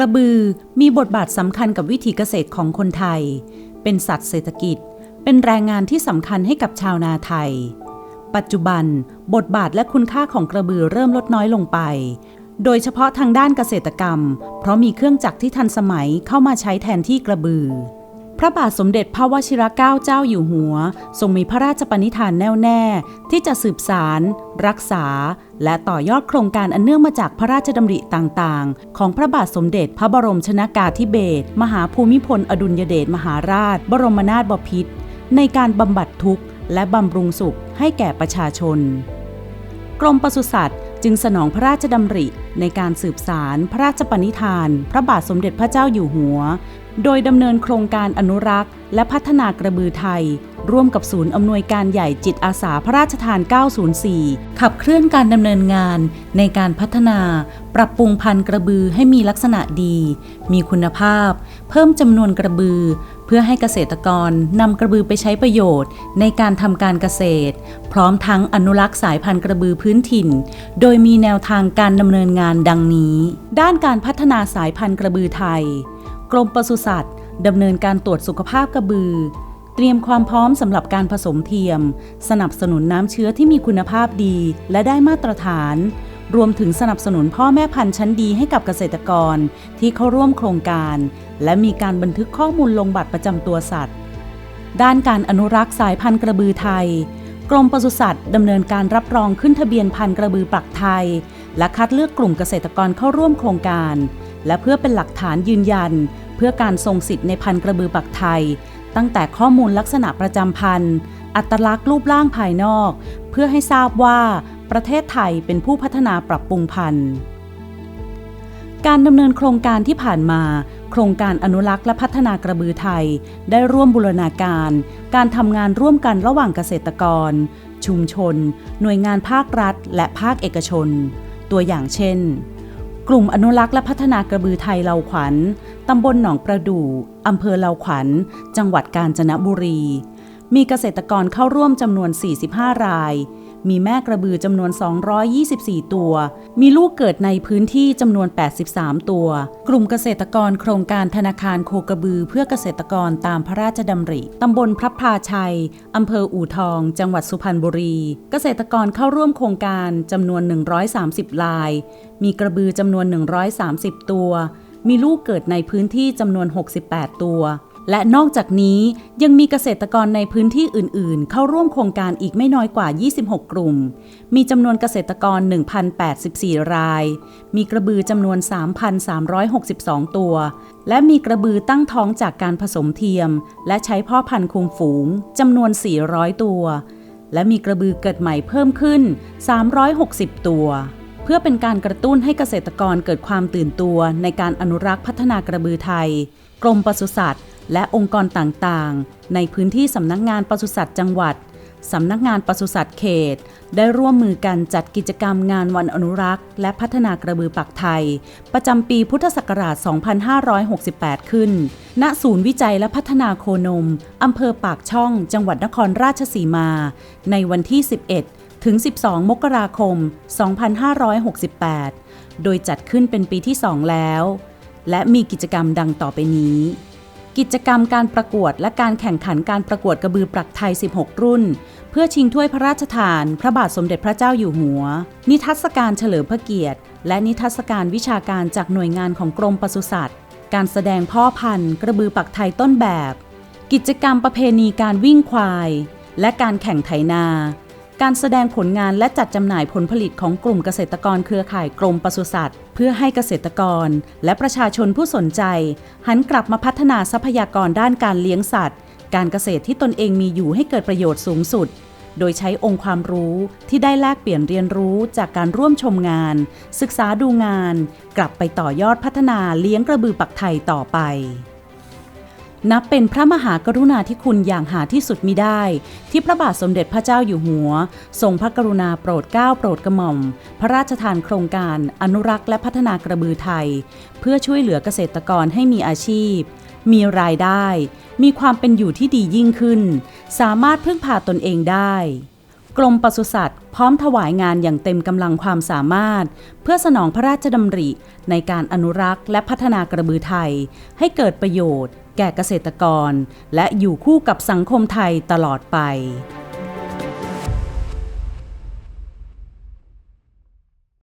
ระบือมีบทบาทสำคัญกับวิถีเกษตรของคนไทย เป็นสัตว์เศรษฐกิจ เป็นแรงงานที่สำคัญให้กับชาวนาไทย ปัจจุบัน บทบาทและคุณค่าของกระบือเริ่มลดน้อยลงไป โดยเฉพาะทางด้านเกษตรกรรม เพราะมีเครื่องจักรที่ทันสมัยเข้ามาใช้แทนที่กระบือ พระบาทสมเด็จพระวชิรเกล้าเจ้าอยู่หัว ทรงมีพระราชปณิธานแน่วแน่ ที่จะสืบสาร รักษา และต่อยอดโครงการอันเนื่องมาจากพระราชดำริต่างๆ ของพระบาทสมเด็จพระบรมชนากาธิเบศรมหาภูมิพลอดุลยเดชมหาราช บรมนาถบพิตรในการบำบัดทุกข์ และบำรุงสุขให้แก่ประชาชน กรมปศุสัตว์ จึงสนองพระราชดำริในการสืบสารพระราชปณิธาน พระบาทสมเด็จพระเจ้าอยู่หัว โดยดำเนินโครงการอนุรักษ์ และพัฒนากระบือไทย ร่วมกับศูนย์อำนวยการใหญ่จิตอาสาพระราชทาน 904 ขับเคลื่อนการดำเนินงานในการพัฒนา ปรับปรุงพันธุ์กระบือให้มีลักษณะดี มีคุณภาพ เพิ่มจำนวนกระบือ เพื่อให้เกษตรกรนำกระบือไปใช้ประโยชน์ ในการทำการเกษตร พร้อมทั้งอนุรักษ์สายพันธุ์กระบือพื้นถิ่น โดยมีแนวทางการดำเนินงานดังนี้ ด้านการพัฒนาสายพันธุ์กระบือไทย กรมปศุสัตว์ดำเนินการตรวจสุขภาพกระบือ เตรียมความพร้อมสำหรับการผสมเทียม สนับสนุนน้ำเชื้อที่มีคุณภาพดีและได้มาตรฐาน รวมถึงสนับสนุนพ่อแม่พันธุ์ชั้นดีให้กับเกษตรกรที่เข้าร่วมโครงการ และมีการบันทึกข้อมูลลงบัตรประจำตัวสัตว์ ด้านการอนุรักษ์สายพันธุ์กระบือไทย กรมปศุสัตว์ดำเนินการรับรองขึ้นทะเบียนพันธุ์กระบือปักไทย และคัดเลือกกลุ่มเกษตรกรเข้าร่วมโครงการ และเพื่อเป็นหลักฐานยืนยัน เพื่อการทรงสิทธิ์ในพันธุ์กระบือปักไทย ตั้งแต่ข้อมูลลักษณะประจำพันธุ์ อัตลักษณ์รูปร่างภายนอก เพื่อให้ทราบว่าประเทศไทยเป็นผู้พัฒนาปรับปรุงพันธุ์ การดำเนินโครงการที่ผ่านมา โครงการอนุรักษ์และพัฒนากระบือไทย ได้ร่วมบูรณาการ การทำงานร่วมกันระหว่างเกษตรกร ชุมชน หน่วยงานภาครัฐ และภาคเอกชน ตัวอย่างเช่น กลุ่มอนุรักษ์และพัฒนากระบือไทยเลาขวัญ ตำบลหนองประดู่อำเภอเลาขวัญ จังหวัดกาญจนบุรี มีเกษตรกรเข้าร่วมจำนวน 45 ราย มีแม่กระบือจำนวน 224 ตัว มีลูกเกิดในพื้นที่จำนวน 83 ตัว กลุ่มเกษตรกรโครงการธนาคารโคกระบือเพื่อเกษตรกรตามพระราชดำริตำบลพระพาชัยอำเภออู่ทอง จังหวัดสุพรรณบุรี เกษตรกรเข้าร่วมโครงการจำนวน 130ลาย มีกระบือจำนวน 130 ตัว มีลูกเกิดในพื้นที่จำนวน 68 ตัว และนอกจากนี้ยังมีเกษตรกรในพื้นที่อื่นๆ เข้าร่วมโครงการอีกไม่น้อยกว่า 26 กลุ่ม มีจำนวนเกษตรกร 1,084 ราย มีกระบือจำนวน 3,362 ตัว และมีกระบือตั้งท้องจากการผสมเทียม และใช้พ่อพันธุ์คุมฝูงจำนวน 400 ตัว และมีกระบือเกิดใหม่เพิ่มขึ้น 360 ตัว พื่อเป็นการกระตุ้นให้เกษตรกรเกิดความตื่นตัวในการอนุรักษ์พัฒนากระบือไทย กรมปศุสัตว์ และองค์กรต่างๆ ในพื้นที่สำนักงานปศุสัตว์จังหวัดสำนักงานปศุสัตว์เขต ได้ร่วมมือกันจัดกิจกรรมงานวันอนุรักษ์ และพัฒนากระบือปักไทย ประจำปีพุทธศักราช 2568 ขึ้น ณ ศูนย์วิจัยและพัฒนาโคนม อำเภอปากช่อง จังหวัดนครราชสีมา ในวันที่ 11 ถึง 12 มกราคม 2568 โดยจัดขึ้นเป็นปีที่ 2 แล้ว และมีกิจกรรมดังต่อไปนี้ กิจกรรมการประกวดและการแข่งขันการประกวดกระบือปรักไทย 16 รุ่น เพื่อชิงถ้วยพระราชทาน พระบาทสมเด็จพระเจ้าอยู่หัว นิทรรศการเฉลิมพระเกียรติ และนิทรรศการวิชาการจากหน่วยงานของกรมปศุสัตว์ การแสดงพ่อพันธุ์ กระบือปักไทยต้นแบบ กิจกรรมประเพณีการวิ่งควายและการแข่งไถนา การแสดงผลงานและจัดจำหน่ายผลผลิตของกลุ่มเกษตรกรเครือข่ายกรมปศุสัตว์ เพื่อให้เกษตรกร และประชาชนผู้สนใจ หันกลับมาพัฒนาทรัพยากรด้านการเลี้ยงสัตว์ การเกษตรที่ตนเองมีอยู่ให้เกิดประโยชน์สูงสุด โดยใช้องค์ความรู้ที่ได้แลกเปลี่ยนเรียนรู้จากการร่วมชมงาน ศึกษาดูงาน กลับไปต่อยอดพัฒนาเลี้ยงกระบือปักไทยต่อไป นับเป็นพระมหากรุณาธิคุณอย่างหาที่สุดมิได้ ที่พระบาทสมเด็จพระเจ้าอยู่หัว ทรงพระกรุณาโปรดเกล้าโปรดกระหม่อม พระราชทานโครงการอนุรักษ์และพัฒนากระบือไทย เพื่อช่วยเหลือเกษตรกรให้มีอาชีพ มีรายได้ มีความเป็นอยู่ที่ดียิ่งขึ้น สามารถพึ่งพาตนเองได้ กรมปศุสัตว์ พร้อมถวายงานอย่างเต็มกำลังความสามารถ เพื่อสนองพระราชดำริในการอนุรักษ์และพัฒนากระบือไทย ให้เกิดประโยชน์ แก่เกษตรกร และอยู่คู่กับสังคมไทยตลอดไป